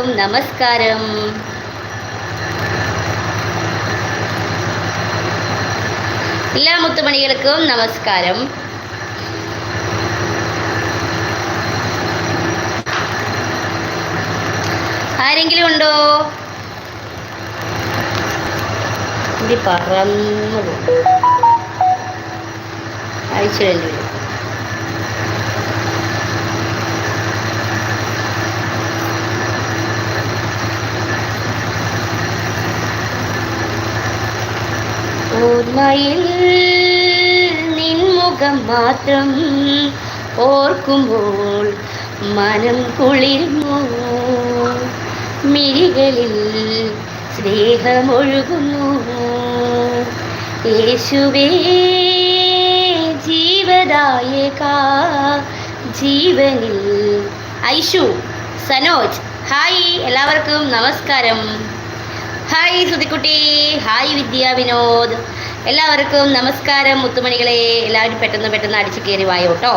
എല്ലാവർക്കും നമസ്കാരം. എല്ലാ മുത്തുമണികൾക്കും നമസ്കാരം. ആരെങ്കിലും ഉണ്ടോ? ഇത് പറന്നു അയച്ചു രണ്ടുപേരും ഓർമ്മയിൽ നിൻമുഖം മാത്രം ഓർക്കുമ്പോൾ മനം കുളിർന്നു. മിഴികളിൽ സ്നേഹമൊഴുകുന്നു. യേശുവേ ജീവദായക ജീവനിൽ. ഐഷു സനോജ് ഹായ് എല്ലാവർക്കും നമസ്കാരം. ഹായ് സുധിക്കുട്ടി ഹായ് വിദ്യ വിനോദ്. എല്ലാവർക്കും നമസ്കാരം മുത്തുമണികളെ. എല്ലാവരും പെട്ടെന്ന് പെട്ടെന്ന് അടിച്ച് കയറി വായോ കേട്ടോ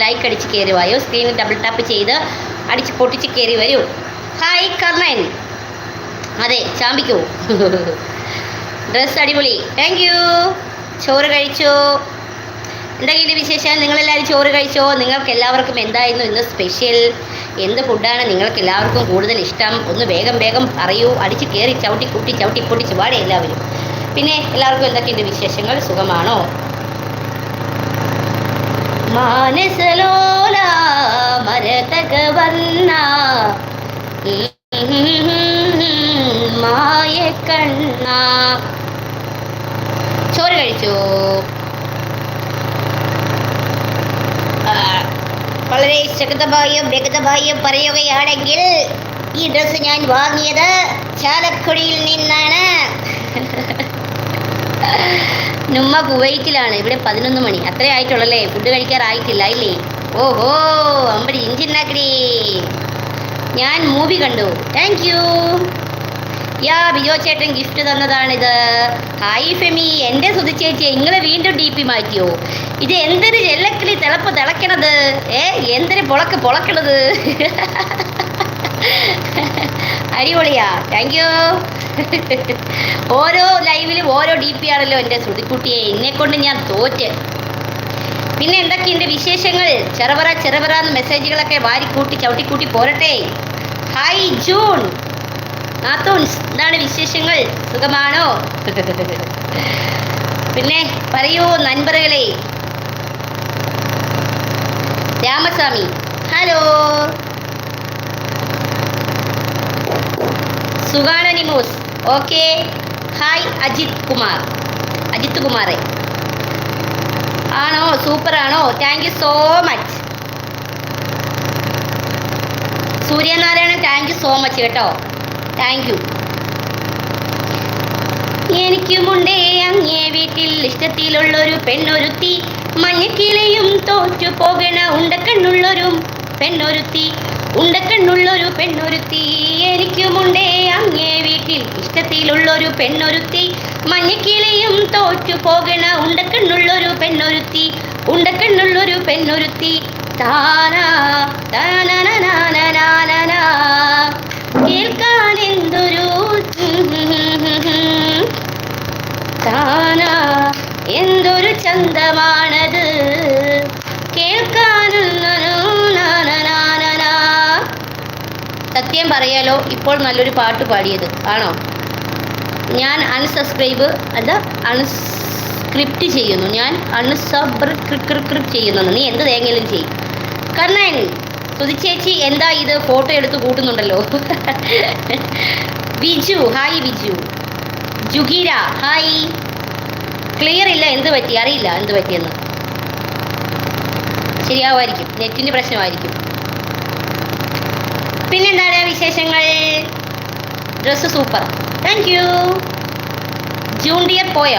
ലൈക്ക് അടിച്ച് കയറി വായോ? സ്ക്രീനിൽ ഡബിൾ ടാപ്പ് ചെയ്ത് അടിച്ച് പൊട്ടിച്ച് കയറി വരൂ. ഹായ് കർണൻ അതെ ചാമ്പിക്കൂ. ഡ്രസ് അടിപൊളി. താങ്ക് യു ചോറ് കഴിച്ചു? എന്തെങ്കിലും വിശേഷം? നിങ്ങളെല്ലാവരും ചോറ് കഴിച്ചോ? നിങ്ങൾക്ക് എല്ലാവർക്കും എന്തായിരുന്നു ഇന്ന് സ്പെഷ്യൽ എന്ത് ഫുഡാണ് നിങ്ങൾക്ക് എല്ലാവർക്കും കൂടുതൽ ഇഷ്ടം? ഒന്ന് വേഗം വേഗം പറയൂ. അടിച്ച് കയറി ചവിട്ടി കുട്ടി ചവിട്ടി പൊട്ടിച്ച്. പാടെ എല്ലാവരും. പിന്നെ എല്ലാവർക്കും എന്തൊക്കെയുണ്ട് വിശേഷങ്ങൾ? സുഖമാണോ? മാനസലോല മരതകവർണ മായക്കണ്ണ. ചോറ് കഴിച്ചു? വളരെ ശക്തമായും വ്യക്തമായും പറയുകയാണെങ്കിൽ ഈ ഡ്രസ്സ് ഞാൻ വാങ്ങിയത് ചാലക്കുടിയിൽ നിന്നാണ്. നുമ്മ കുവൈറ്റിലാണ്. ഇവിടെ പതിനൊന്ന് മണി. അത്രേ ആയിട്ടുള്ളല്ലേ? ഫുഡ് കഴിക്കാറായിട്ടില്ല ഇല്ലേ? ഓഹോ അമ്പടി ഇഞ്ചിണ്ടാക്കടി ഞാൻ മൂവി കണ്ടു. താങ്ക് യു യാ ബിജോ ചേട്ടൻ ഗിഫ്റ്റ് തന്നതാണിത്. ഹായ് ഫെമി എന്റെ സുതിച്ചേച്ചി നിങ്ങളെ വീണ്ടും ഡി പി മാറ്റിയോ? ഇത് എന്തൊരു ജെല്ലക്കിളി തിളപ്പ് തിളക്കണത്? ഏ എന്തൊരു പൊളക്ക് പൊളക്കണത്? അടിപൊളിയാ. താങ്ക് യു ഓരോ ലൈവിലും ഓരോ ഡി പി ആണല്ലോ എന്റെ ശ്രുതിക്കുട്ടിയെ. എന്നെ കൊണ്ട് ഞാൻ തോറ്റ്. പിന്നെ എന്തൊക്കെയുണ്ട് വിശേഷങ്ങൾ? ചെറുപറ ചെറുപറ എന്ന് മെസ്സേജുകളൊക്കെ വാരിക്കൂട്ടി ചവിട്ടിക്കൂട്ടി പോരട്ടെ. ഹായ് ജൂൺ നാത്തൂൺസ് എന്താണ് വിശേഷങ്ങൾ? സുഖമാണോ? പിന്നെ പറയൂ നൻപറുകളെ. രാമസ്വാമി ഹലോ. സുഖാണ് നിമോസ് ഓക്കെ. ഹായ് അജിത് കുമാർ. അജിത് കുമാറെ. ആണോ? സൂപ്പർ ആണോ thank you so much Suryanarayanan thank you so much കേട്ടോ. താങ്ക് യു എനിക്കുമുണ്ടേ അങ്ങേ വീട്ടിൽ. ഇഷ്ടത്തിലുള്ളൊരു പെണ്ണൊരുത്തി. മഞ്ഞക്കിളയും തോറ്റു പോകണ ഉണ്ടക്കണ്ണുള്ളൊരു പെണ്ണൊരുത്തി. ഉണ്ടക്കണ്ണുള്ളൊരു പെണ്ണൊരുത്തി എനിക്കുമുണ്ടേ അങ്ങേ വീട്ടിൽ. ഇഷ്ടത്തിലുള്ളൊരു പെണ്ണൊരുത്തി മഞ്ഞക്കിളിയും തോറ്റു പോകണ ഉണ്ടക്കണ്ണുള്ളൊരു പെണ്ണൊരുത്തി ഉണ്ടക്കണ്ണുള്ളൊരു പെണ്ണൊരുത്തി. കേൾക്കാൻ എന്തൊരു താനാ എന്തൊരു ചന്തമാണത്. പറയാലോ ഇപ്പോൾ നല്ലൊരു പാട്ട് പാടിയത്. ആണോ? ഞാൻ അൺസബ്സ്ക്രൈബ് അത് അൺസ്ക്രിപ്റ്റ് ചെയ്യുന്നു. ഞാൻ അൺസബ്സ്ക്രിപ്റ്റ് ചെയ്യുന്നു. നീ എന്ത് തേങ്ങയിലും ചെയ്യും കർണൻ സുതിച്ചേച്ചി എന്താ ഇത്? ഫോട്ടോ എടുത്ത് കൂട്ടുന്നുണ്ടല്ലോ. വിജു ഹായ് വിജു ജുഗീര ഹായ് ക്ലിയർ ഇല്ല എന്ത് പറ്റി? അറിയില്ല എന്ത് പറ്റിയെന്ന്. ശരിയാവുമായിരിക്കും. നെറ്റിന്റെ പ്രശ്നമായിരിക്കും. പിന്നെന്താണ് വിശേഷങ്ങൾ dress super. Thank you June dear പോയ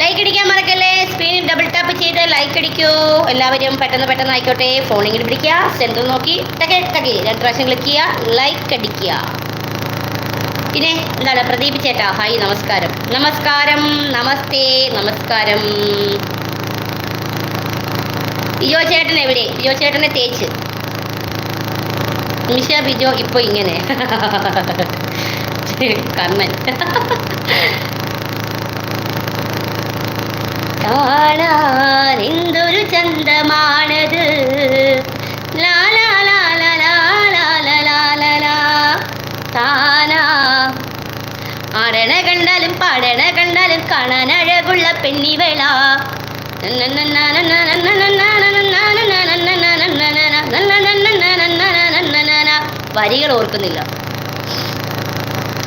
ലൈക്ക് അടിക്കാൻ മറക്കല്ലേ? സ്ക്രീനിൽ ഡബിൾ ടാപ്പ് ചെയ്ത് ലൈക്ക് അടിക്കൂ. എല്ലാവരും പെട്ടെന്ന് പെട്ടെന്ന് ആയിക്കോട്ടെ. ഫോണിൽ പിടിക്കുക. സെന്റർ നോക്കി. ടക്കെ ടക്കെ. രണ്ട് പ്രാവശ്യം ക്ലിക്ക് ചെയ്യുക. ലൈക്ക് അടിക്കുക. പിന്നെ എന്താണ് പ്രദീപ് ചേട്ടാ. ഹായ് നമസ്കാരം. നമസ്കാരം. നമസ്തേ. നമസ്കാരം. ബിജോ ചേട്ടൻ എവിടെ ബിജോ ചേട്ടനെ തേച്ച് നിമിഷ ബിജോ ഇപ്പൊ ഇങ്ങനെ കണ്ണൻ എന്തൊരു ചന്തമാണത് ആടണ കണ്ടാലും പാടണ കണ്ടാലും കാണാൻ പെണ്ണിവേള വരികൾ ഓർക്കുന്നില്ല.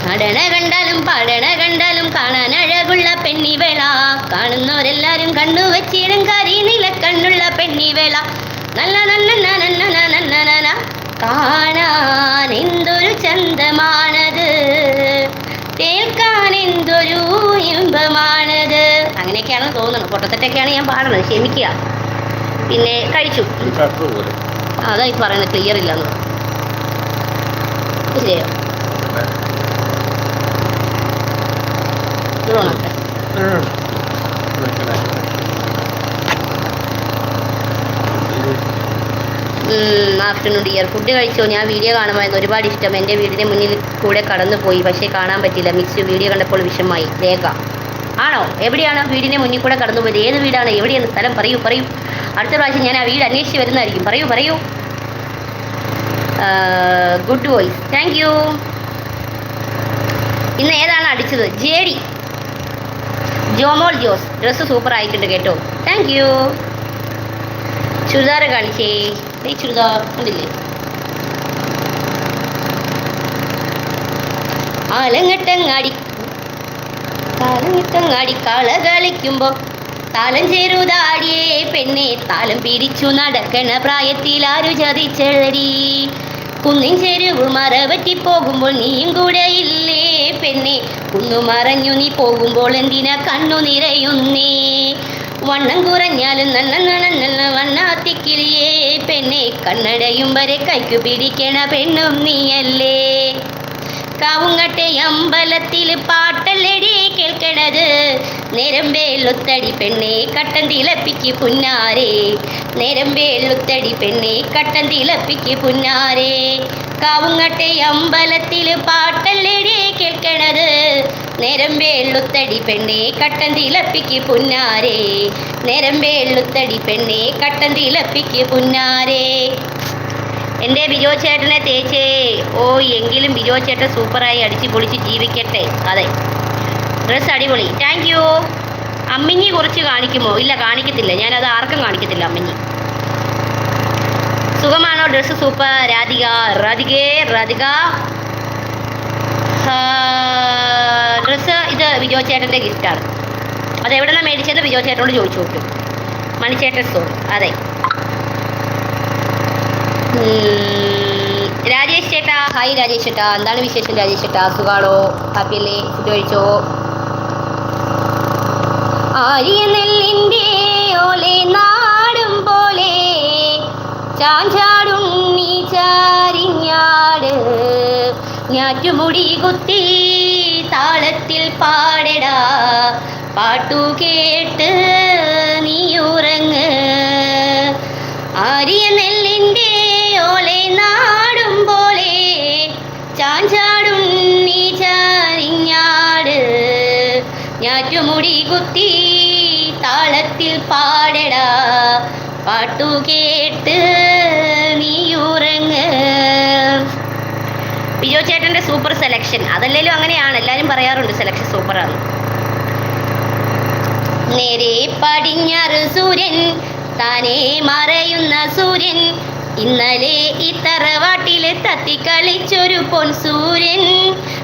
നടന കണ്ടാലും പാടണ കണ്ടാലും കാണാൻ അഴകുള്ള പെണ്ണിവേള. കാണുന്നവരെല്ലാരും കണ്ണു വെച്ചിടും കരിനില കണ്ണുള്ള പെണ്ണിവേള. നല്ല നല്ല. കാണാൻ എന്തൊരു ചന്തമാണത്. കേൾക്കാൻ എന്തൊരു തോന്നുന്നത് പൊട്ടത്തെറ്റൊക്കെയാണ് ഞാൻ പാടുന്നത്. ക്ഷമിക്കുക. പിന്നെ കഴിച്ചു. അതാ ഈ പറയുന്നത് ക്ലിയർ ഇല്ലെന്ന് ശരിയോ ആഫ്റ്റർനൂൺ ഡിയർ. ഫുഡ് കഴിച്ചോ? ഞാൻ വീഡിയോ കാണുമായിരുന്നു ഒരുപാട് ഇഷ്ടം. എന്റെ വീടിന്റെ മുന്നിൽ കൂടെ കടന്നു പോയി പക്ഷേ കാണാൻ പറ്റില്ല മിക്സ് വീഡിയോ കണ്ടപ്പോൾ വിഷമായി രേഖ ആണോ? എവിടെയാണ് വീടിന്റെ മുന്നിൽ കൂടെ കടന്നു പോയത്? ഏത് വീടാണ്? എവിടെയാണ് സ്ഥലം പറയൂ പറയൂ. അടുത്ത പ്രാവശ്യം ഞാൻ ആ വീട് അന്വേഷിച്ച് വരുന്നതായിരിക്കും. പറയൂ പറയൂ. ഗുഡ് വോയിസ് താങ്ക് യു ഇന്ന് ഏതാണ് അടിച്ചത്? JD Jomol Jose. Dress super ആയിട്ടുണ്ട് കേട്ടോ. താങ്ക് യു ചുരിദാർ കാണിച്ചേ. ചുരിദാർ ഉണ്ടില്ലേ? ആലങ്ങട്ടങ്ങാടി. കാലങ്ങട്ടങ്ങാടി കള കളിക്കുമ്പോ താലം ചേരുതാടിയേ പെണ്ണെ താലം പിരിച്ചു നടക്കണ പ്രായത്തിൽ ആരു ചതിച്ചെളരി കുന്നിൻ ചെരുവ് മറവറ്റി പോകുമ്പോൾ നീയും കൂടെ ഇല്ലേ പെണ്ണെ? കുന്നു മറഞ്ഞു നീ പോകുമ്പോൾ എന്തിനാ കണ്ണു നിറയുന്നേ? വണ്ണം കുറഞ്ഞാലും നല്ല നല്ല നല്ല വണ്ണാത്തിക്കിളിയേ പെണ്ണെ? കണ്ണടയും വരെ കൈക്കു പിടിക്കണ പെണ്ണും നീയല്ലേ? കാവുങ്ങട്ടെ അമ്പലത്തിൽ പാട്ടല്ലടി കേൾക്കണത്. നേരം വേളുത്തടി പെണ്ണെ കട്ടൻ തിളപ്പിക്ക് പുന്നാരെ. നേരം വേളുത്തടി പെണ്ണെ കട്ടൻ തിളപ്പിക്ക് പുന്നാരെ. കാവുങ്ങട്ടെ അമ്പലത്തിൽ പാട്ടല്ലടി കേൾക്കണത്. നേരം വേളുത്തടി പെണ്ണെ കട്ടൻ തിളപ്പിക്ക് പുന്നാരെ. നേരം വേളുത്തടി പെണ്ണെ കട്ടൻ തിളപ്പിക്ക് പുന്നാരെ. എന്റെ ബിജോ ചേട്ടനെ തേച്ചേ. ഓ എങ്കിലും ബിജോ ചേട്ടൻ സൂപ്പറായി അടിച്ച് പൊളിച്ച് ജീവിക്കട്ടെ. അതെ. ഡ്രസ്സ് അടിപൊളി. താങ്ക് യു അമ്മിഞ്ഞി കുറച്ച് കാണിക്കുമോ? ഇല്ല കാണിക്കത്തില്ല. ഞാനത് ആർക്കും കാണിക്കത്തില്ല അമ്മിഞ്ഞി. സുഖമാണോ? Dress super. രാധിക രാധികേ രാധിക. ഡ്രസ്സ് ഇത് ബിജോ ചേട്ടന്റെ ഗിഫ്റ്റാണ് അത് എവിടെ നിന്നാണ് മേടിച്ചത്? ബിജോ ചേട്ടനോട് ചോദിച്ചു നോക്കും. മണിച്ചേട്ടൻ സ്റ്റോർ അതെ. രാജേഷ് ചേട്ടാ. ഹായ് രാജേഷ് ചേട്ടാ. എന്താണ് വിശേഷം രാജേഷ് ചേട്ടാ? സുഖാണോ? ഹാപ്പിയല്ലേ ഫുഡ് കഴിച്ചോ? ആര്യ നെല്ലിന്റെ ഓലെ നാടും പോലെ ചാഞ്ചാടുണ്ണി ചാരിഞ്ഞാട്. ഞാറ്റുമുടി കുത്തി താളത്തിൽ പാടടാ. പാട്ടു കേട്ട് നീ ഉറങ്ങ്. ആര്യ നെല്ലിന്റെ ഓലെ നാടും പോലെ ചാഞ്ചാടും നീ ചാരിഞ്ഞാട് ഞാറ്റുമുടി കുത്തി താളത്തിൽ പാടടാ. പാട്ടു കേട്ട് നീ ബിജോ ചേട്ടന്റെ സൂപ്പർ സെലക്ഷൻ അതല്ലേലും അങ്ങനെയാണ്. എല്ലാവരും പറയാറുണ്ട് സെലക്ഷൻ സൂപ്പറാണ് നേരെ പടിഞ്ഞാറ് സൂര്യൻ താനേ മറയുന്ന സൂര്യൻ ഇന്നലെ ഈ തറവാട്ടിലെ തത്തിക്കളിച്ചൊരു പൊൻ സൂര്യൻ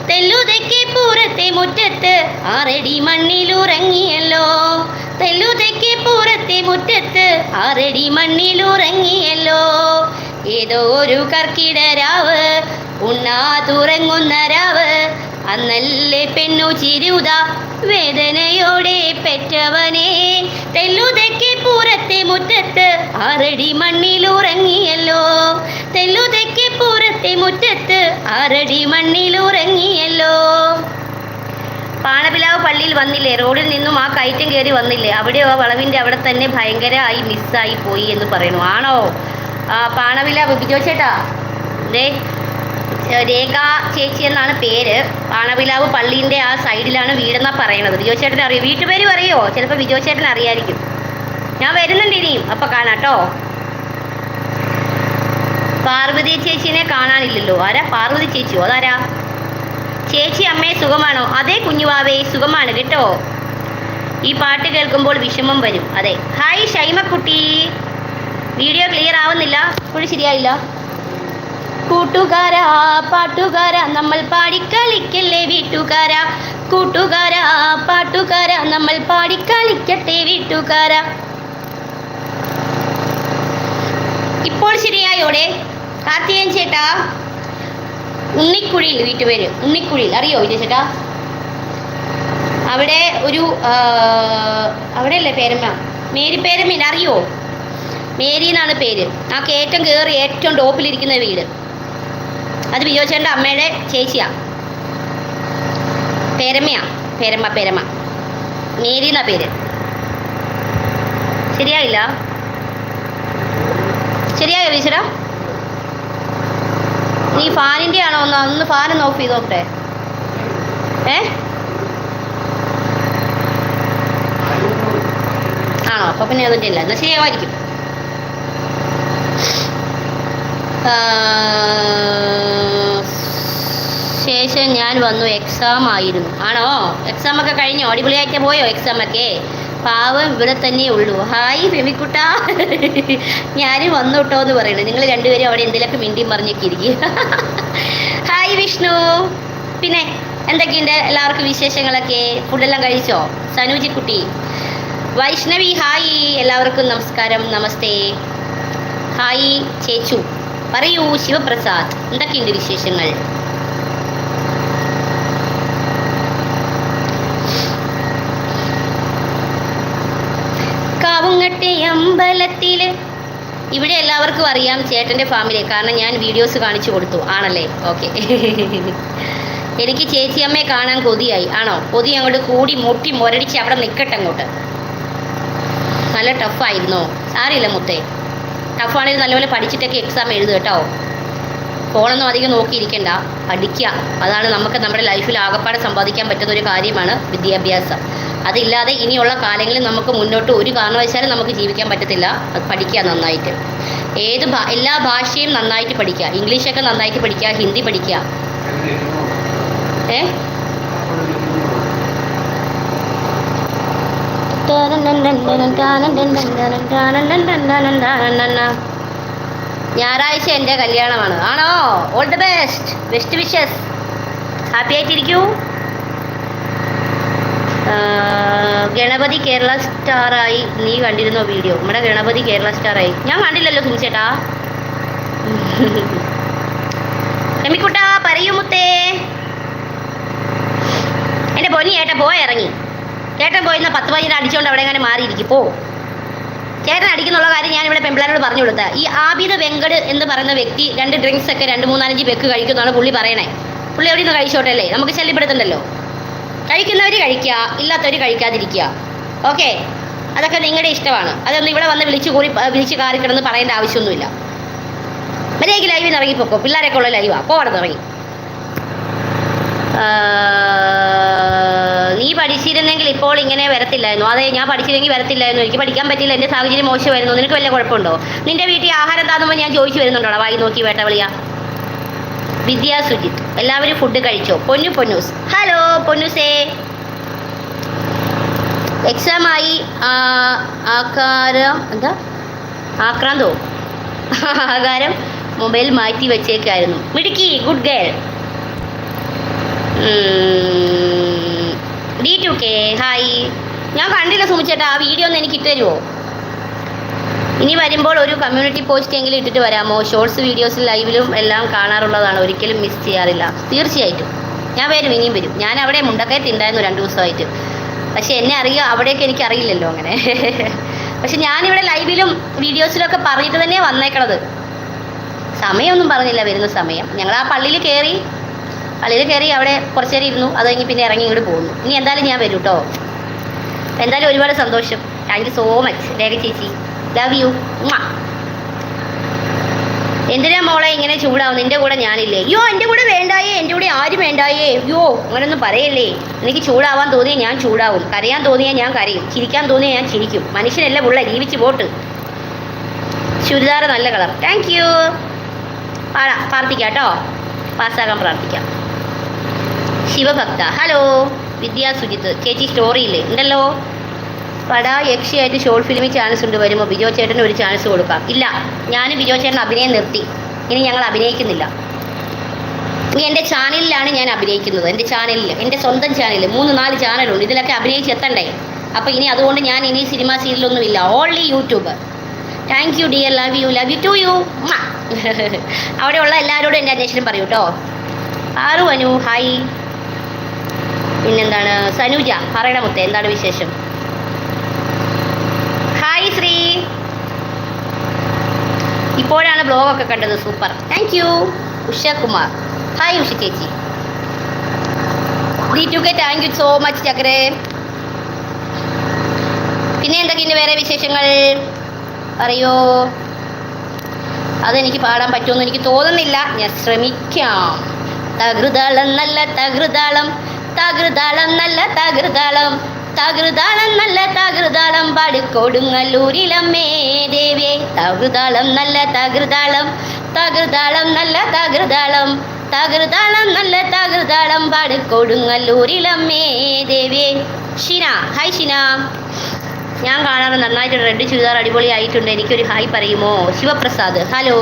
തെല്ലുതയ്ക്ക് പൂരത്തെ മുറ്റത്ത് ആറടി മണ്ണിലുറങ്ങിയല്ലോ തെല്ലുതയ്ക്ക് പൂരത്തെ മുറ്റത്ത് ആറടി മണ്ണിലുറങ്ങിയല്ലോ ഏതോ ഒരു കർക്കിടരാവ് ഉണ്ണാതുറങ്ങുന്ന രാവ് അന്നല്ലേ പെണ്ണു ചിരുത വേദനയോടെ പെറ്റവനെ. തെല്ലുതയ്ക്ക് പൂരത്തെ മുറ്റത്ത് ആറടി മണ്ണിലുറങ്ങിയല്ലോ. തെല്ലുതയ്ക്ക് പൂരത്തെ മുറ്റത്ത് ആറടി മണ്ണിലുറങ്ങിയല്ലോ. പാണപിലാവ് പള്ളിയിൽ വന്നില്ലേ? റോഡിൽ നിന്നും ആ കയറ്റം കയറി വന്നില്ലേ? അവിടെ ആ വളവിന്റെ അവിടെ തന്നെ ഭയങ്കരമായി മിസ്സായി പോയി എന്ന് പറയുന്നു. ആണോ? ആ പാണവിലാവ് ബിജോ ചേട്ടാ. ദേ രേഖ ചേച്ചി എന്നാണ് പേര്. പാണവിലാവ് പള്ളീന്റെ ആ സൈഡിലാണ് വീടെന്നാണ് പറയണത് ബിജോ ചേട്ടൻ അറിയോ? വീട്ടുപേര് പറയോ? ചിലപ്പോൾ ബിജോ ചേട്ടൻ അറിയായിരിക്കും. ഞാൻ വരുന്നുണ്ട് ഇനിയും. അപ്പം കാണാട്ടോ. പാർവതി ചേച്ചിനെ കാണാനില്ലല്ലോ. ആരാ? പാർവതി ചേച്ചിയോ? അതാരാ? ചേച്ചി അമ്മയെ സുഖമാണോ? അതെ കുഞ്ഞുവാവേ സുഖമാണ് കേട്ടോ. ഈ പാട്ട് കേൾക്കുമ്പോൾ വിഷമം വരും. അതെ. ഹായ് ഷൈമക്കുട്ടി. വീഡിയോ ക്ലിയർ ആവുന്നില്ല. ഇപ്പോഴും ശരിയായില്ല. കൂട്ടുകാരാ പാട്ടുകാരാ നമ്മൾ പാടിക്കളിക്കല്ലേ വീട്ടുകാരാ. കൂട്ടുകാരാ പാട്ടുകാരാ നമ്മൾ പാടിക്കളിക്കട്ടെ വീട്ടുകാരാ. ഇപ്പോൾ ശരിയായോടെ കാർത്തികൻ ചേട്ടാ ഉണ്ണിക്കുഴിയിൽ വീട്ടുപേര് ഉണ്ണിക്കുഴിയിൽ അറിയോ വിജയ ചേട്ടാ? അവിടെ ഒരു അവിടെ അവിടെയല്ലേ പേരമ്മ മേരി പേരമ്മ അറിയോ? മേരി എന്നാണ് പേര്. ആ കയറ്റം കയറി ഏറ്റവും ടോപ്പിലിരിക്കുന്ന വീട്. അത് ബിജോച്ചേന്റെ അമ്മയുടെ ചേച്ചിയാ. പേരമ്മയാ. പേരമ്മ പേരമ്മ. മേരി എന്നാ പേര്? ശരിയായില്ല? ശരിയായോ വിശ്വര നീ ഫാനിന്റെ ആണോ ഒന്ന് ഒന്ന് ഫാൻ ഒന്ന് ഓഫ് ചെയ്ത് നോക്കട്ടെ. ഏ? ആണോ? അപ്പൊ പിന്നെ അതിന്റെ ഇല്ല എന്നാൽ ശരിയാവായിരിക്കും ആ, ശേഷം ഞാൻ വന്നു എക്സാം ആയിരുന്നു. ആണോ? എക്സാം ഒക്കെ കഴിഞ്ഞോ അടിപൊളിയായിട്ട് പോയോ എക്സാം ഒക്കെ? പാവം ഇവിടെ തന്നെ ഉള്ളൂ. ഹായ് ഫെമിക്കുട്ട ഞാൻ വന്നു കേട്ടോ എന്ന് പറയുന്നത് നിങ്ങൾ രണ്ടുപേരും അവിടെ എന്തെങ്കിലുമൊക്കെ മിണ്ടിയും പറഞ്ഞൊക്കെ ഇരിക്കും. ഹായ് വിഷ്ണു. പിന്നെ എന്തൊക്കെയുണ്ട്? എല്ലാവർക്കും വിശേഷങ്ങളൊക്കെ? ഫുഡെല്ലാം കഴിച്ചോ? സനൂജി കുട്ടി വൈഷ്ണവി ഹായ്. എല്ലാവർക്കും നമസ്കാരം. നമസ്തേ. ഹായ് ചേച്ചു. പറയൂ ശിവപ്രസാദ്. എന്തൊക്കെയുണ്ട് വിശേഷങ്ങൾ? കാവുങ്ങട്ടെ അമ്പലത്തിൽ. ഇവിടെ എല്ലാവർക്കും അറിയാം ചേട്ടന്റെ ഫാമിലെ. കാരണം ഞാൻ വീഡിയോസ് കാണിച്ചു കൊടുത്തു. ആണല്ലേ? ഓക്കെ. എനിക്ക് ചേച്ചിയമ്മയെ കാണാൻ കൊതിയായി. ആണോ? കൊതി അങ്ങോട്ട് കൂടി മുട്ടി മുരടിച്ച് അവിടെ നിൽക്കട്ടെ അങ്ങോട്ട്. നല്ല ടഫായിരുന്നോ സാറിയില്ല മുത്തേ. ടഫാണെങ്കിൽ നല്ലപോലെ പഠിച്ചിട്ടൊക്കെ എക്സാം എഴുതുക കേട്ടോ. ഫോണൊന്നും അധികം നോക്കിയിരിക്കണ്ട. പഠിക്കുക. അതാണ് നമുക്ക് നമ്മുടെ ലൈഫിൽ ആകപ്പാടെ സമ്പാദിക്കാൻ പറ്റുന്ന ഒരു കാര്യമാണ് വിദ്യാഭ്യാസം. അതില്ലാതെ ഇനിയുള്ള കാലങ്ങളിൽ നമുക്ക് മുന്നോട്ട് ഒരു കാരണവശാലും നമുക്ക് ജീവിക്കാൻ പറ്റത്തില്ല. അത് പഠിക്കുക നന്നായിട്ട്. ഏത് എല്ലാ ഭാഷയും നന്നായിട്ട് പഠിക്കുക. ഇംഗ്ലീഷൊക്കെ നന്നായിട്ട് പഠിക്കുക ഹിന്ദി പഠിക്കുക. ഏ? ഞായറാഴ്ച എന്റെ കല്യാണമാണ്. ആണോ? All the best best wishes happy ആയിട്ടിരിക്കൂ. Ganapathi Kerala സ്റ്റാറായി നീ കണ്ടിരുന്നോ വീഡിയോ നമ്മുടെ ഗണപതി കേരള സ്റ്റാറായി ഞാൻ കണ്ടില്ലല്ലോ സുനിച്ചേട്ടാ രമിക്കുട്ട പറയൂ മുത്തേ. എന്റെ പോയ ഇറങ്ങി. ചേട്ടൻ പോയിരുന്ന പത്ത് പതിനെ അടിച്ചുകൊണ്ട് അവിടെ എങ്ങനെ മാറിയിരിക്കും. പോ. ചേട്ടൻ അടിക്കുന്നുള്ള കാര്യം ഞാൻ ഇവിടെ പെമ്പിളാനോട് പറഞ്ഞു കൊടുത്താൽ ഈ ആബിദ വെങ്കട് എന്ന് പറയുന്ന വ്യക്തി രണ്ട് ഡ്രിങ്ക്സ് ഒക്കെ രണ്ട് മൂന്നാലഞ്ച് പെക്ക് കഴിക്കുന്നതാണ് പുള്ളി പറയണേ. പുള്ളി എവിടെ നിന്ന് കഴിച്ചോട്ടെ അല്ലേ നമുക്ക് ശല്യപ്പെടുത്തണ്ടല്ലോ. കഴിക്കുന്നവർ കഴിക്കുക ഇല്ലാത്തവർ കഴിക്കാതിരിക്കുക. ഓക്കെ? അതൊക്കെ നിങ്ങളുടെ ഇഷ്ടമാണ്. അതൊന്നും ഇവിടെ വന്ന് വിളിച്ചു കൂടി വിളിച്ച് കാറി കിടന്ന് പറയേണ്ട ആവശ്യമൊന്നുമില്ല. മര്യാദയ്ക്ക് ലൈവിൽ ഇറങ്ങിപ്പോക്കോ. പിള്ളേരൊക്കെ ഉള്ള ലൈവാ പോകണം ഇറങ്ങി. നീ പഠിച്ചിരുന്നെങ്കിൽ ഇപ്പോൾ ഇങ്ങനെ വരത്തില്ലായിരുന്നു. അതെ ഞാൻ പഠിച്ചില്ലെങ്കിൽ വരത്തില്ലായിരുന്നു. എനിക്ക് പഠിക്കാൻ പറ്റില്ല എന്റെ സാഹചര്യം മോശമായിരുന്നു. നിനക്ക് വല്ല കുഴപ്പമുണ്ടോ? നിന്റെ വീട്ടിൽ ആഹാരം താന്നുമ്പോൾ ഞാൻ ചോദിച്ചു വരുന്നുണ്ടോടാ? വായി നോക്കി വേട്ട വിളിയാ. വിദ്യാ സുജിത്ത് എല്ലാവരും ഫുഡ് കഴിച്ചോ? പൊന്നു പൊന്നൂസ് ഹലോ പൊന്നൂസേ. എക്സാം ആയി. ആ, ആകാരം എന്താ? ആക്രാന്തോ? ആകാരം മൊബൈൽ മാറ്റി വെച്ചേക്കായിരുന്നു. മിടുക്കി good girl D two K hi ഞാൻ കണ്ടില്ല സുമിച്ചേട്ടാ ആ വീഡിയോ ഒന്ന് എനിക്ക് ഇട്ടുതരുമോ ഇനി വരുമ്പോൾ ഒരു കമ്മ്യൂണിറ്റി പോസ്റ്റ് എങ്കിലും ഇട്ടിട്ട് വരാമോ? ഷോർട്സ് വീഡിയോസ് ലൈവിലും എല്ലാം കാണാറുള്ളതാണ് ഒരിക്കലും മിസ് ചെയ്യാറില്ല. തീർച്ചയായിട്ടും. ഞാൻ വരും ഇനിയും വരും. ഞാൻ അവിടെ മുണ്ടക്കയത്ത് ഉണ്ടായിരുന്നു രണ്ട് ദിവസമായിട്ട്. പക്ഷെ എന്നെ അറിയുക അവിടെയൊക്കെ എനിക്ക് അറിയില്ലല്ലോ അങ്ങനെ. പക്ഷെ ഞാനിവിടെ ലൈവിലും വീഡിയോസിലൊക്കെ പറഞ്ഞിട്ട് തന്നെ വന്നേക്കണത്. സമയമൊന്നും പറഞ്ഞില്ല വരുന്ന സമയം. ഞങ്ങൾ ആ പള്ളിയിൽ കയറി പള്ളിയിൽ കയറി അവിടെ കുറച്ച് നേരം ഇരുന്നു അത് കഴിഞ്ഞ് പിന്നെ ഇറങ്ങി ഇങ്ങോട്ട് പോകുന്നു. ഇനി എന്തായാലും ഞാൻ വരും കേട്ടോ എന്തായാലും ഒരുപാട് സന്തോഷം. Thank you so much Rekha ചേച്ചി ലവ് യു എന്തിനാ മോളെ ഇങ്ങനെ ചൂടാവും നിന്റെ കൂടെ ഞാനില്ലേ. അയ്യോ എന്റെ കൂടെ വേണ്ടായേ. എന്റെ കൂടെ ആരും വേണ്ടായേ. അയ്യോ അങ്ങനൊന്നും പറയല്ലേ. എനിക്ക് ചൂടാവാൻ തോന്നിയാൽ ഞാൻ ചൂടാവും. കരയാൻ തോന്നിയാൽ ഞാൻ കരയും. ചിരിക്കാൻ തോന്നിയാൽ ഞാൻ ചിരിക്കും. മനുഷ്യനല്ല പുള്ള? ജീവിച്ച് പോട്ട്. ചുരിദാർ നല്ല കളർ. താങ്ക് യു പാടാം. പ്രാർത്ഥിക്കാം കേട്ടോ പാസ്സാകാൻ പ്രാർത്ഥിക്കാം. ശിവഭക്ത. ഹലോ. വിദ്യാ സുജിത്ത്. ചേച്ചി സ്റ്റോറി ഇല്ലേ? ഉണ്ടല്ലോ? പട യക്ഷിയായിട്ട് ഷോർട്ട് ഫിലിമിൽ ചാൻസ് ഉണ്ട് വരുമ്പോൾ ബിജോ ചേട്ടന് ഒരു ചാൻസ് കൊടുക്കാം. ഇല്ല. ഞാൻ ബിജോ ചേട്ടൻ അഭിനയം നിർത്തി. ഇനി ഞങ്ങൾ അഭിനയിക്കുന്നില്ല. ഇനി എന്റെ ചാനലിലാണ് ഞാൻ അഭിനയിക്കുന്നത്. എന്റെ ചാനലിൽ എന്റെ സ്വന്തം ചാനലിൽ മൂന്ന് നാല് ചാനലുണ്ട്. ഇതിലൊക്കെ അഭിനയിച്ച് എത്തണ്ടേ? അപ്പോൾ ഇനി അതുകൊണ്ട് ഞാൻ ഇനി cinema സീരിയലൊന്നുമില്ല only YouTube thank you dear love you love you too you അവിടെയുള്ള എല്ലാവരോടും എന്റെ അന്വേഷണം പറയൂ കേട്ടോ ആറു അനു. ഹായ് പിന്നെന്താണ്? സനുജ പറയണ മുത്തേ എന്താണ് വിശേഷം? ഹായ് ശ്രീ. ഇപ്പോഴാണ് ബ്ലോഗൊക്കെ കണ്ടത്. Super. Thank you Ushakumar. Hi Usha ചേച്ചി. D two K thank you so much ചക്കരെ പിന്നെ എന്തൊക്കെയുണ്ട് വേറെ വിശേഷങ്ങൾ? പറയോ? അതെനിക്ക് പാടാൻ പറ്റുമെന്ന് എനിക്ക് തോന്നുന്നില്ല. ഞാൻ ശ്രമിക്കാം. തകൃതാളം നല്ല തകൃതാളം. തകൃതാളം നല്ല തകൃതാളം. തകൃതാളം നല്ല തകൃതാളം പാടിക്കൊടുങ്ങല്ലൂരിലമ്മേ ദേവേ. തകൃതാളം നല്ല തകൃതാളം തകൃതാളം നല്ല തകൃതാളം തകൃതാളം നല്ല തകൃതാളം പാടിക്കൊടുങ്ങല്ലൂരിലമ്മേ ദേവേ. ഷിന ഹായ് ഷിന. ഞാൻ കാണാറ് നന്നായിട്ട് റെഡ് ചുരിദാർ അടിപൊളിയായിട്ടുണ്ട് എനിക്കൊരു ഹായ് പറയുമോ? ശിവപ്രസാദ്. ഹലോ.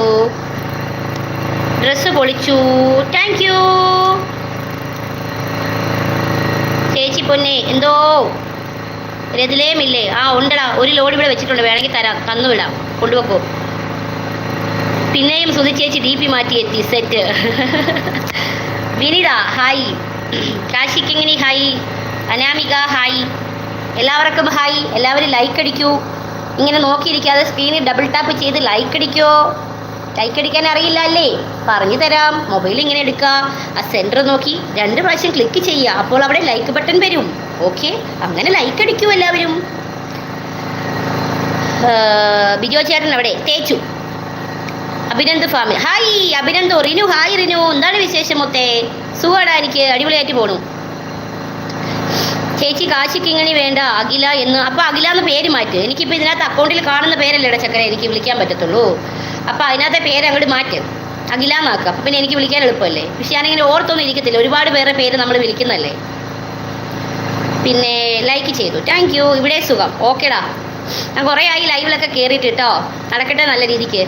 ഡ്രസ്സ് പൊളിച്ചു. താങ്ക് യു ചേച്ചി പൊന്നെ എന്തോ? രതിലേമില്ലേ ആ ഉണ്ടടാ ഒരു ലോഡ് ഇവിടെ വെച്ചിട്ടുണ്ട്. വേണമെങ്കിൽ തരാം തന്നു വിടാം കൊണ്ടുവെക്കോ. പിന്നെയും സുധിച്ചേച്ചി ഡി പി മാറ്റി എത്തി സെറ്റ് വിനിത ഹായ് കാശിക്കിങ്ങിനി ഹായ് അനാമിക ഹായ് എല്ലാവർക്കും ഹായ് എല്ലാവരും ലൈക്ക് അടിക്കൂ. ഇങ്ങനെ നോക്കിയിരിക്കാതെ സ്ക്രീനിൽ ഡബിൾ ടാപ്പ് ചെയ്ത് ലൈക്ക് അടിക്കോ. ലൈക്ക് അടിക്കാൻ അറിയില്ല അല്ലേ? പറഞ്ഞു തരാം. മൊബൈൽ ഇങ്ങനെ എടുക്കുക ആ സെന്റർ നോക്കി രണ്ട് പ്രാവശ്യം ക്ലിക്ക് ചെയ്യുക. അപ്പോൾ അവിടെ ലൈക്ക് ബട്ടൺ വരും. ഓക്കെ അങ്ങനെ ലൈക്ക് അടിക്കും എല്ലാവരും. ബിജോ ചേട്ടൻ അവിടെ. തേച്ചു. അഭിനന്ദ് ഫാമിൽ ഹായ് അഭിനന്ദ്. റിനു ഹായ് റിനു. എന്താണ് വിശേഷം മൊത്തേ? സുഖമാടാ എനിക്ക്. അടിപൊളിയായിട്ട് പോണു. ചേച്ചി കാശിക്ക് ഇങ്ങനെ വേണ്ട. അഖില എന്ന്. അപ്പോൾ അഖില എന്ന് പേര് മാറ്റ്. എനിക്കിപ്പോൾ ഇതിനകത്ത് അക്കൗണ്ടിൽ കാണുന്ന പേരല്ലേടാ ചക്കര. എനിക്ക് വിളിക്കാൻ പറ്റത്തുള്ളൂ. അപ്പോൾ അതിനകത്തെ പേര് അങ്ങോട്ട് മാറ്റ്. അഖിലാന്നാക്കുക അപ്പം പിന്നെ എനിക്ക് വിളിക്കാൻ എളുപ്പമല്ലേ? പക്ഷെ ഞാനിങ്ങനെ ഓർത്തൊന്നും ഇരിക്കത്തില്ല. ഒരുപാട് പേരുടെ പേര് നമ്മൾ വിളിക്കുന്നല്ലേ? പിന്നെ ലൈക്ക് ചെയ്തു. താങ്ക് യു ഇവിടെ സുഖം. ഓക്കേടാ ഞാൻ കുറേ ആയി ലൈവിലൊക്കെ കയറിയിട്ട് കേട്ടോ നടക്കട്ടെ നല്ല രീതിക്ക്.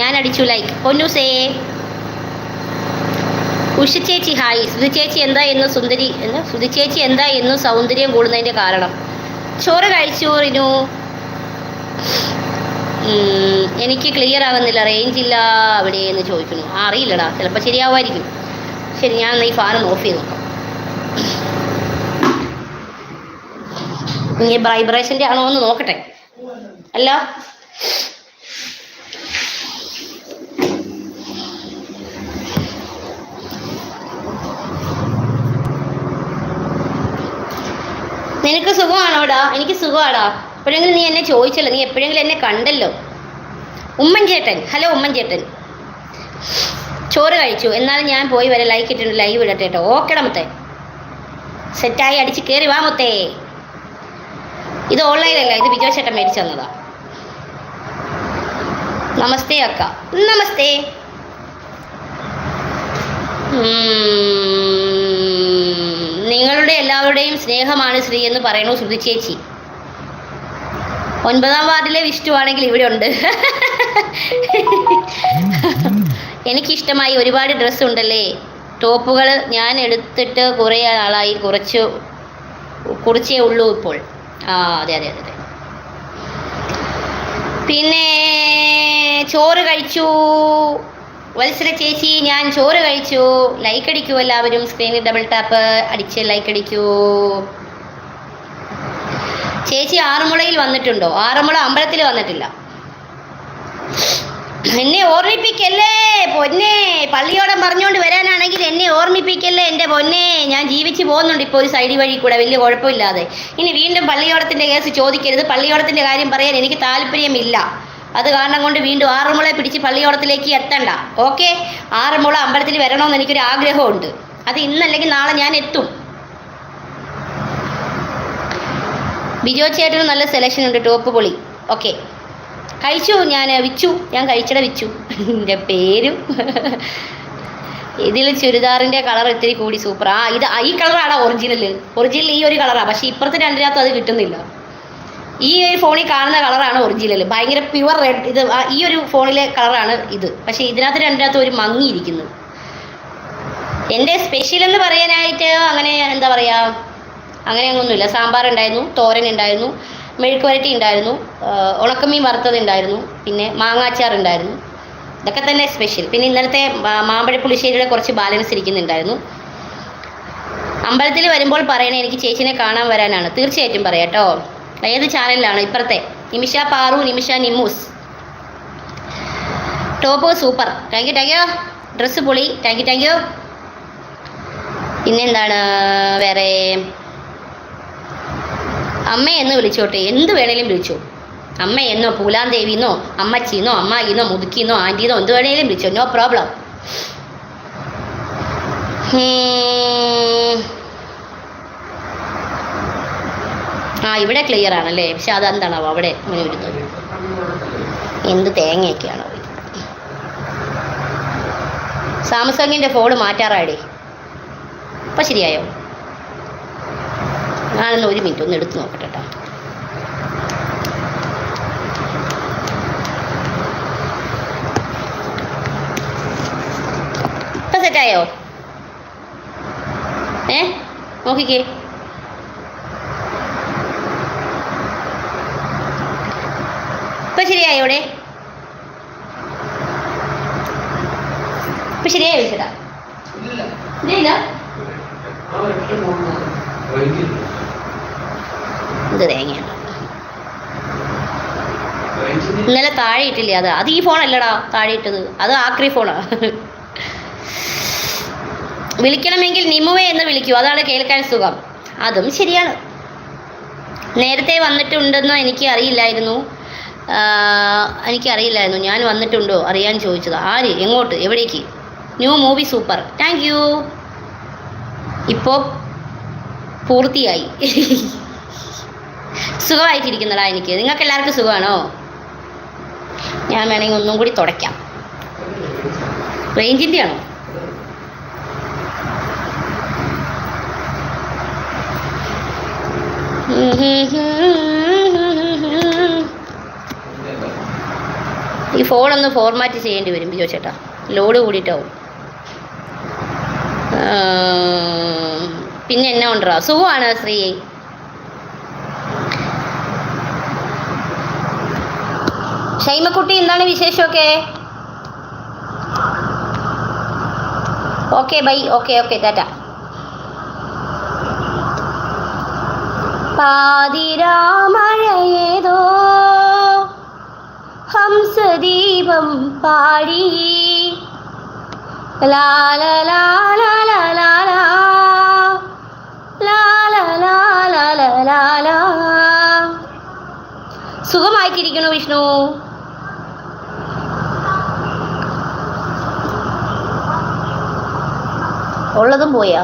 ഞാൻ അടിച്ചു ലൈക്ക് പൊന്നൂസേ ഉഷ ചേച്ചി ഹായ് സുധി ചേച്ചി എന്താ എന്ന് സുന്ദരി എന്താ? സുധി ചേച്ചി എന്താ എന്നും സൗന്ദര്യം കൂടുന്നതിന്റെ കാരണം. ചോറ് കഴിച്ചു റിനു. എനിക്ക് ക്ലിയർ ആവുന്നില്ല റേഞ്ച് ഇല്ല അവിടെ എന്ന് ചോദിക്കുന്നു. ആ അറിയില്ലടാ ചിലപ്പോൾ ശരിയാവുമായിരിക്കും. ശരി ഞാൻ ഈ ഫാൻ ഓഫ് ചെയ്ത് നോക്കാം. ഇനി വൈബ്രേഷന്റെ ആണോ എന്ന് നോക്കട്ടെ. അല്ല? നിനക്ക് സുഖമാണോടാ? എനിക്ക് സുഖമാടാ. എപ്പോഴെങ്കിലും നീ എന്നെ ചോദിച്ചല്ലോ നീ എപ്പോഴെങ്കിലും എന്നെ കണ്ടല്ലോ? ഉമ്മൻചേട്ടൻ ഹലോ ഉമ്മൻചേട്ടൻ. ചോറ് കഴിച്ചു എന്നാലും ഞാൻ പോയി വരെ ലൈക്ക് ഇട്ടിട്ടുണ്ട് ലൈവ് ഇടട്ടെ കേട്ടോ ഓക്കേടാ മുത്തേ. സെറ്റായി അടിച്ച് കയറി വാ മുത്തേ. ഇത് ഓൺലൈനല്ല ഇത് ബിജോ ചേട്ടൻ മേടിച്ചു തന്നതാ. നമസ്തേ അക്ക. നമസ്തേ. നിങ്ങളുടെ എല്ലാവരുടെയും സ്നേഹമാണ് ശ്രീ എന്ന് പറയണു ശ്രുതി ചേച്ചി. ഒൻപതാം വാർഡിലെ വിഷ്ണുവാണെങ്കിൽ ഇവിടെ ഉണ്ട് എനിക്കിഷ്ടമായി ഒരുപാട് ഡ്രസ്സ് ഉണ്ടല്ലേ? ടോപ്പുകൾ ഞാൻ എടുത്തിട്ട് കുറേ ആളായി കുറച്ച് കുറച്ചേ ഉള്ളൂ ഇപ്പോൾ. ആ അതെ അതെ അതെ പിന്നെ ചോറ് കഴിച്ചു. വത്സര ചേച്ചി ഞാൻ ചോറ് കഴിച്ചു. ലൈക്ക് അടിക്കൂ എല്ലാവരും. സ്ക്രീനിൽ ഡബിൾ ടാപ്പ് അടിച്ച് ലൈക്ക് അടിക്കൂ. ചേച്ചി ആറന്മുളയിൽ വന്നിട്ടുണ്ടോ? ആറന്മുള അമ്പലത്തിൽ വന്നിട്ടില്ല. എന്നെ ഓർമ്മിപ്പിക്കല്ലേ പൊന്നെ. പള്ളിയോടം പറഞ്ഞുകൊണ്ട് വരാനാണെങ്കിൽ എന്നെ ഓർമ്മിപ്പിക്കല്ലേ എന്റെ പൊന്നെ. ഞാൻ ജീവിച്ച് പോകുന്നുണ്ട് ഇപ്പോൾ ഒരു സൈഡ് വഴി കൂടെ വലിയ കുഴപ്പമില്ലാതെ. ഇനി വീണ്ടും പള്ളിയോടത്തിന്റെ കേസ് ചോദിക്കരുത്. പള്ളിയോടത്തിന്റെ കാര്യം പറയാൻ എനിക്ക് താല്പര്യമില്ല. അത് കാരണം കൊണ്ട് വീണ്ടും ആറുമുള പിടിച്ച് പള്ളിയോടത്തിലേക്ക് എത്തണ്ട. ഓക്കെ? ആറുമുള അമ്പലത്തിൽ വരണമെന്ന് എനിക്കൊരു ആഗ്രഹമുണ്ട്. അത് ഇന്നല്ലെങ്കിൽ നാളെ ഞാൻ എത്തും. ബിജോ ചേട്ടന് നല്ല സെലക്ഷൻ ഉണ്ട് ടോപ്പ് പൊളി. ഓക്കെ കഴിച്ചു ഞാൻ വിച്ചു. ഞാൻ കഴിച്ചട വിച്ചു. എന്റെ പേരും. ഇതിൽ ചുരിദാറിന്റെ കളർ ഇത്തിരി കൂടി സൂപ്പർ ആ ഇത് ഈ കളറാണ് ഒറിജിനൽ ഒറിജിനൽ ഈ ഒരു കളറാണ് പക്ഷേ ഇപ്പുറത്തെ രണ്ടിനകത്ത് അത് കിട്ടുന്നില്ല. ഈ ഒരു ഫോണിൽ കാണുന്ന കളറാണ് ഒറിജിനൽ ഭയങ്കര പ്യുവർ റെഡ് ഇത് ഈ ഒരു ഫോണിലെ കളറാണ് ഇത്. പക്ഷേ ഇതിനകത്ത് രണ്ടിനകത്ത് ഒരു മങ്ങിയിരിക്കുന്നത് എന്റെ സ്പെഷ്യൽ എന്ന് പറയാനായിട്ട് അങ്ങനെ എന്താ പറയുക അങ്ങനെ ഒന്നുമില്ല സാമ്പാർ ഉണ്ടായിരുന്നു തോരൻ ഉണ്ടായിരുന്നു മെഴുക്ക് വരട്ടി ഉണ്ടായിരുന്നു ഉണക്കമീൻ വറുത്തത് ഉണ്ടായിരുന്നു പിന്നെ മാങ്ങാച്ചാർ ഉണ്ടായിരുന്നു. ഇതൊക്കെ തന്നെ സ്പെഷ്യൽ പിന്നെ ഇന്നലത്തെ മാമ്പഴ പുളിശ്ശേരിയുടെ കുറച്ച് ബാലൻസ് ഇരിക്കുന്നുണ്ടായിരുന്നു. അമ്പലത്തിൽ വരുമ്പോൾ പറയണേ എനിക്ക് ചേച്ചിനെ കാണാൻ വരാനാണ്. തീർച്ചയായിട്ടും പറയാം കേട്ടോ ഏത് ചാനലിലാണ് ഇപ്പുറത്തെ? Nimisha Paru Nimisha Nimmus. Top super. Thank you thank you dress പൊളി. താങ്ക് യു താങ്ക് യു പിന്നെന്താണ് വേറെ? അമ്മ എന്ന് വിളിച്ചോട്ടെ. എന്ത് വേണേലും വിളിച്ചോ. അമ്മ എന്നോ പൂലാം ദേവിന്നോ അമ്മച്ചിന്നോ അമ്മായിന്നോ മുതുക്കിന്നോ ആന്റീന്നോ എന്ത് വേണേലും വിളിച്ചോ. നോ പ്രോബ്ലം ആ ഇവിടെ ക്ലിയർ ആണല്ലേ? പക്ഷെ അതെന്താണാവോ അവിടെ അങ്ങനെ വരുന്നത്? എന്ത് തേങ്ങയൊക്കെയാണോ സാംസങ്ങിന്റെ ഫോൺ മാറ്റാറാടി അപ്പം ശരിയായോ? ഞാനൊന്ന് ഒരു മിനിറ്റ് ഒന്ന് എടുത്ത് നോക്കട്ടെ കേട്ടോ ഇപ്പം സെറ്റായോ ഏ? നോക്കിക്കേ. ഇപ്പം ശരിയായോടെ ഇപ്പം ശരിയായോ ചേട്ടാ ഇല്ല ഇത് തേങ്ങയാണ് ഇന്നലെ താഴെ ഇട്ടില്ലേ അത്? അത് ഈ ഫോണല്ലടാ താഴെ ഇട്ടത്. അത് ആക്രി ഫോണാ വിളിക്കണമെങ്കിൽ നിമുവെ എന്ന് വിളിക്കൂ. അതാണ് കേൾക്കാൻ സുഖം. അതും ശരിയാണ്. നേരത്തെ വന്നിട്ടുണ്ടെന്ന് എനിക്ക് അറിയില്ലായിരുന്നു. എനിക്കറിയില്ലായിരുന്നു ഞാൻ വന്നിട്ടുണ്ടോ? അറിയാൻ ചോദിച്ചത്. ആര്? എങ്ങോട്ട്? എവിടേക്ക്? New movie super. Thank you. ഇപ്പോൾ പൂർത്തിയായി. സുഖമായിട്ടിരിക്കുന്നടാ എനിക്ക്. നിങ്ങൾക്ക് എല്ലാവർക്കും സുഖമാണോ? ഞാൻ വേണമെങ്കിൽ ഒന്നും കൂടി തുടയ്ക്കാം. റേഞ്ചിന്റെ ആണോ? ഈ ഫോണൊന്ന് ഫോർമാറ്റ് ചെയ്യേണ്ടി വരും ബിജോ ചേട്ടാ. ലോഡ് കൂടിയിട്ടാവും. പിന്നെ എന്നാ ഉണ്ടോ സുഖമാണ് ശ്രീ? ഷൈമക്കുട്ടി എന്താണ് വിശേഷമൊക്കെ okay bye okay okay Tata പാതിരാമഴയേതോ ഹംസദീപം പാടി സുഖമായിട്ടിരിക്കണു വിഷ്ണു ഉള്ളതും പോയാ?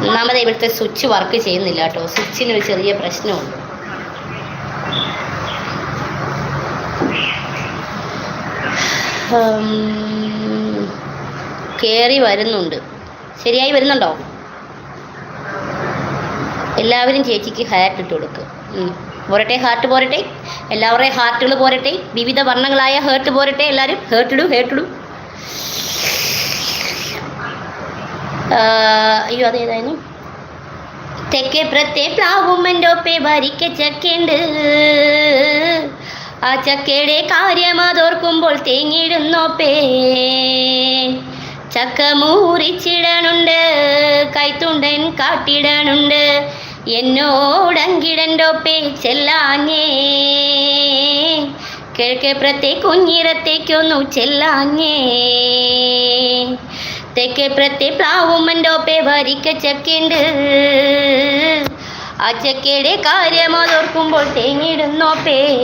ഒന്നാമത് ഇവിടുത്തെ സ്വിച്ച് വർക്ക് ചെയ്യുന്നില്ല കേട്ടോ. സ്വിച്ചിന് ഒരു ചെറിയ പ്രശ്നമുണ്ട്. കയറി വരുന്നുണ്ട്. ശരിയായി വരുന്നുണ്ടോ? എല്ലാവരും ചേച്ചിക്ക് ഹാറ്റ് ഇട്ട് കൊടുക്കുക ഉം. പോരട്ടെ ഹാർട്ട് പോരട്ടെ എല്ലാവരുടെയും ഹാർട്ടുകൾ പോരട്ടെ വിവിധ വർണങ്ങളായ ഹേർട്ട് പോരട്ടെ എല്ലാവരും ഹേർട്ടിടും ഹേർട്ടിടും അയ്യോ അതേതായിരുന്നു തെക്കേ പ്രത്യേ പ്ലാവുമ്മന്റൊപ്പെ വരിക്ക ചക്കയുണ്ട് ആ ചക്കയുടെ കാര്യം അതോർക്കുമ്പോൾ തേങ്ങിടുന്നോപ്പേ ചക്ക മൂറിച്ചിടണുണ്ട് കൈത്തുണ്ടൻ കാട്ടിടണുണ്ട്. എന്നോടങ്കിടന്റൊപ്പേ ചെല്ലാഞ്ഞേ. കിഴക്കേപ്പുറത്തെ കുഞ്ഞിരത്തേക്കൊന്നു ചെല്ലാഞ്ഞേ. തെക്കേപ്പുറത്തെ പ്ലാവുമ്മന്റെ ഒപ്പേ വരിക്ക ചക്കുണ്ട്. ആ ചക്കയുടെ കാര്യമതോർക്കുമ്പോൾ തേങ്ങിടുന്നോപ്പേ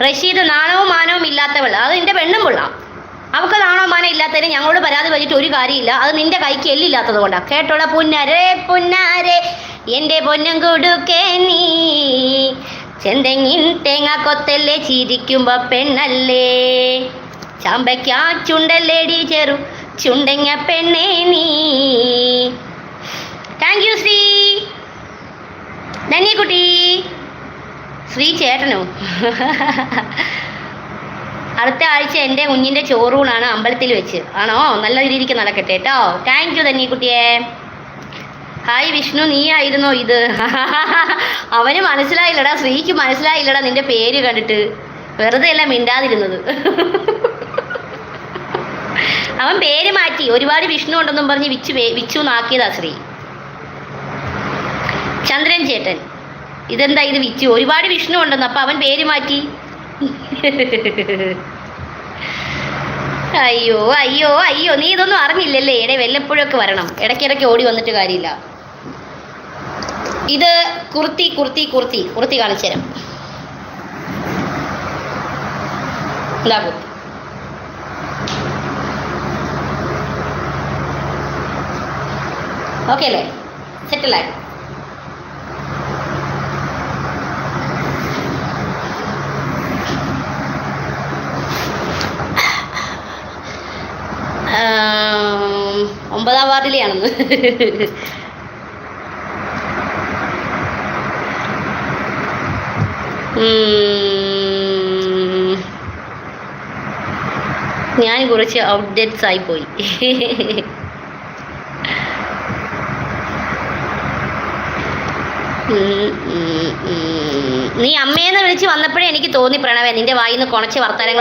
റഷീദ് നാണവും മാനവും ഇല്ലാത്തവൾ. അത് എന്റെ പെണ്ണും കൊള്ളാം. അവൾക്ക് നാണോ മാനം ഇല്ലാത്തതിന് ഞങ്ങളോട് പരാതി പറഞ്ഞിട്ട് ഒരു കാര്യമില്ല. അത് നിന്റെ കൈക്ക് എല്ലില്ലാത്തത് കൊണ്ടാണ് കേട്ടോളാ പുന്നരേ പുന്നാരെ. എന്റെ പൊന്നും കൊടുക്കേ നീ. ചെന്തെങ്ങിൻ തേങ്ങ കൊത്തല്ലേ ചിരിക്കുമ്പോ പെണ്ണല്ലേ? ചാമ്പയ്ക്കാ ചുണ്ടല്ലേടി ചെറു ചുണ്ടങ്ങ പെണ്ണേ നീ. Thank you Sree. ധന്യക്കുട്ടി ശ്രീ ചേട്ടനോ? അടുത്ത ആഴ്ച എന്റെ കുഞ്ഞിന്റെ ചോറൂണാണ് അമ്പലത്തിൽ വെച്ച്. ആണോ? നല്ല രീതിക്ക് നടക്കട്ടെ കേട്ടോ. താങ്ക് യു ധന്യക്കുട്ടിയെ ഹായ് വിഷ്ണു നീ ആയിരുന്നോ ഇത്? അവന് മനസ്സിലായില്ലടാ ശ്രീക്ക് മനസ്സിലായില്ലടാ നിന്റെ പേര് കണ്ടിട്ട്. വെറുതെ അല്ല മിണ്ടാതിരുന്നത്. അവൻ പേര് മാറ്റി. ഒരുപാട് വിഷ്ണു ഉണ്ടെന്നും പറഞ്ഞ് വിച്ചു വിച്ചു നാക്കിയതാ ശ്രീ ചന്ദ്രൻ ചേട്ടൻ. ഇതെന്താ ഇത് വിച്ചു? ഒരുപാട് വിഷ്ണു ഉണ്ടെന്ന്. അപ്പൊ അവൻ പേര് മാറ്റി. അയ്യോ അയ്യോ അയ്യോ നീ ഇതൊന്നും അറിഞ്ഞില്ലല്ലേ? ഇടേ വല്ലപ്പോഴൊക്കെ വരണം. ഇടയ്ക്കിടയ്ക്ക് ഓടി വന്നിട്ട് കാര്യമില്ല. ഇത് കുർത്തി കുർത്തി കുർത്തി. കുർത്തി കാണിച്ചു ഓക്കെ അല്ലേ? സെറ്റിലായി ആം, ഉം. ഞാൻ കുറച്ച് ഔട്ട്ഡേറ്റ്സ് ആയി പോയി. നീ അമ്മയെന്ന് വിളിച്ച് വന്നപ്പോഴേ എനിക്ക് തോന്നി പ്രണവേ നിന്റെ വായിന്ന് കുണച്ച് വർത്തമാനങ്ങൾ